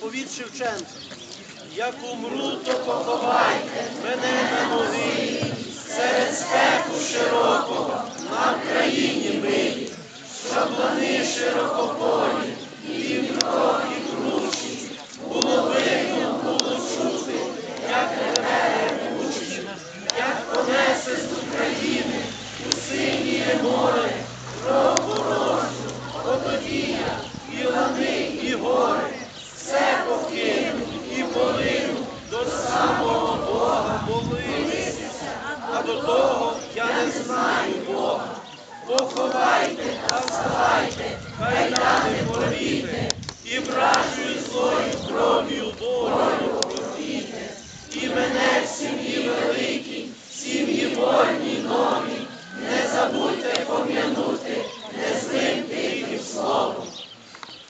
заповіт Шевченко, Як умру, то поховайте мене на могилі, серед степу широкого, на країні милі, шаблани широкополі, і кров, і кручі, було видно, було чути, як реве ревучі, як понесе з України у синє море, про кров порожну, тоді. а до того я не знаю Бога. Поховайте а вставайте.